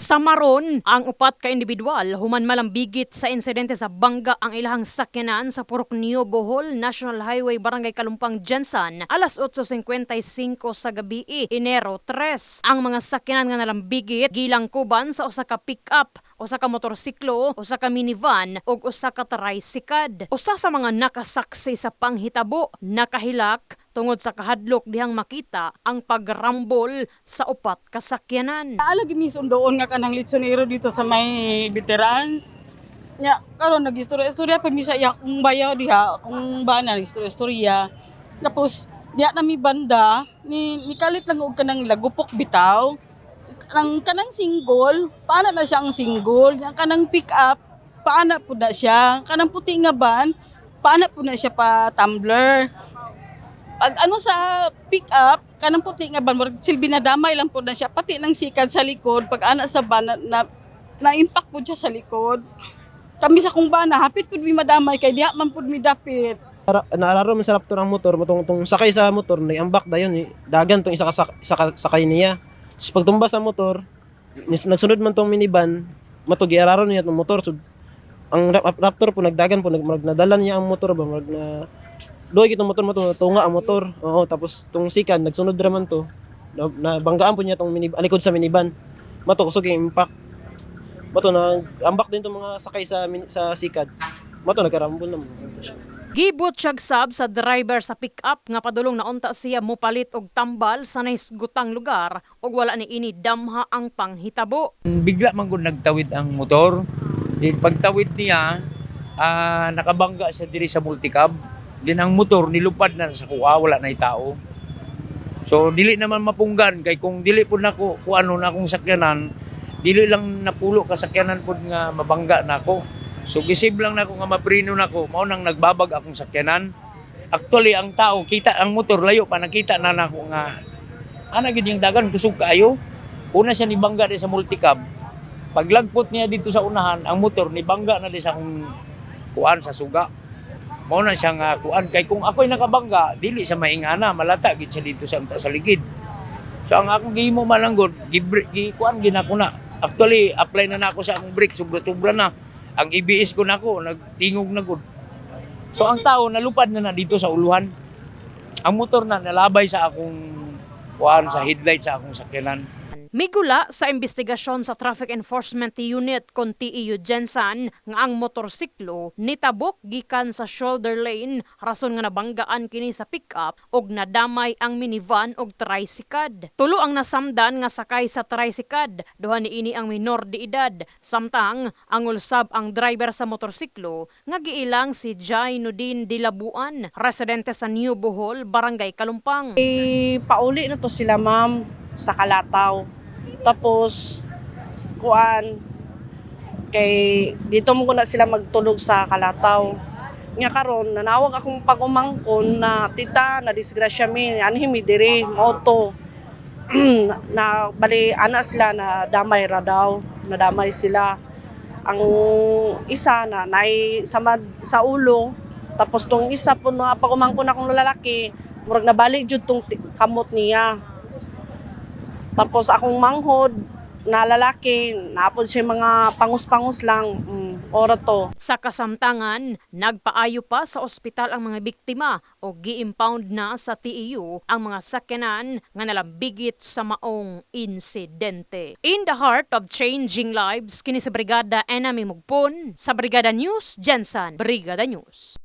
Sa maron, ang upat ka individual human malambigit sa insidente sa bangga ang ilahang sakyanan sa Purok Neo Bohol National Highway Barangay Kalumpang Jensan alas 8.55 sa gabi Enero 3. Ang mga sakyanan nga nalambigit gilang kuban sa usa ka pick-up, usa ka motorsiklo, usa ka minivan ug usa ka tricycad. Usa sa mga nakasaksi sa panghitabo nakahilak tungod sa kahadlok dihang makita ang pagrambol sa upat ka sakyanan. Alagi mison doon nga kanang litsonero dito sa may veterans. Nya karon nagistorya-istorya pa misa ya kung bayaw diha kung ba na istorya-istorya. Tapos diya na mi banda ni nikalit lang og kanang lagupok bitaw. Kanang kanang single, paana na siya ang single. Yang kanang pick up, paana po na siya. Kanang puti nga ban, paana po na siya pa tumbler. Pag ano sa pick up, kanang puti nga ban, silbi na damay lang po na siya, pati ng sikad sa likod, pag ana sa ban, na, na, na-impact po siya sa likod. Kami sa kung bana, hapit po mi madamay, kay diha man po mi dapit. Ara- Naararo man sa raptor ang motor, matong tong sakay sa motor, naiambak dayon ni dagan tong isa ka sak- sakay niya. So pagtumba sa motor, nagsunod man tong minivan, matog iararo niya tong motor. So, ang rap- raptor po nagdagan po nag nadala niya ang motor ba marag na Doy kitong motor mo to, tunga ang motor. Oo, tapos tong sikan nagsunod ra man to. Na, nabanggaan po niya tong minivan, alikod sa minivan. Mato kusog yung impact. Mato na ambak din tong mga sakay sa min- sa sikad. Mato nagkarambol na mo. Gibot siyag sab sa driver sa pick-up nga padulong na unta siya mupalit og tambal sa naisgutang lugar ug wala ni ini damha ang panghitabo. bigla man gud nagtawid ang motor. Pagtawid niya, ah, nakabangga siya diri sa multicab. Din ang motor nilupad na sa kuha, wala na tao. So dili naman mapunggan kay kung dili pud nako ku ano na akong sakyanan, dili lang napulo ka sakyanan pud nga mabangga nako. So gisib lang nako nga maprino nako, mao nang nagbabag akong sakyanan. Actually ang tao kita ang motor layo pa nakita na nako nga ana gid yung dagan kusog kaayo. Una siya nibangga di sa multicab. Paglagpot niya dito sa unahan, ang motor nibangga na di sa akong kuan sa suga. Mao na siya nga kuan kay kung ako'y nakabangga, dili siya maingana, malata gid siya dito sa sa ligid. So ang akong gihimo man lang gud, gi, kuan ginako na. Actually, apply na nako sa akong brake, sobra-sobra na. Ang ABS ko nako, nagtingog na gud. So ang tao nalupad na na dito sa uluhan. Ang motor na nalabay sa akong kuan sa headlight sa akong sakyanan. Migula sa investigasyon sa Traffic Enforcement Unit kon TEU Jensan nga ang motorsiklo nitabok gikan sa shoulder lane rason nga nabanggaan kini sa pickup ug nadamay ang minivan ug tricycad. Tulo ang nasamdan nga sakay sa tricycad, duha niini ang minor de edad. Samtang ang ulsab ang driver sa motorsiklo nga giilang si Jainuddin Dilabuan, residente sa New Bohol, Barangay Kalumpang. Eh, pauli na to sila ma'am sa Kalataw. Tapos, kuan, kay dito mo na sila magtulog sa Kalataw. Nga karon nanawag akong pagumangkon na tita na disgrasya mi anhi mi diri moto. Na, bali ana sila na damay ra daw na damay sila. Ang isa na nay sa sa ulo. Tapos tong isa po na pagumangkon akong lalaki murag nabalik jud tong kamot niya tapos akong manghod na lalaki, napod siya mga pangus-pangus lang, mm, ora to. Sa kasamtangan, nagpaayo pa sa ospital ang mga biktima o gi-impound na sa TEU ang mga sakyanan nga nalambigit sa maong insidente. In the heart of changing lives, kini sa Brigada Enemy Mugpon, sa Brigada News, Jensen, Brigada News.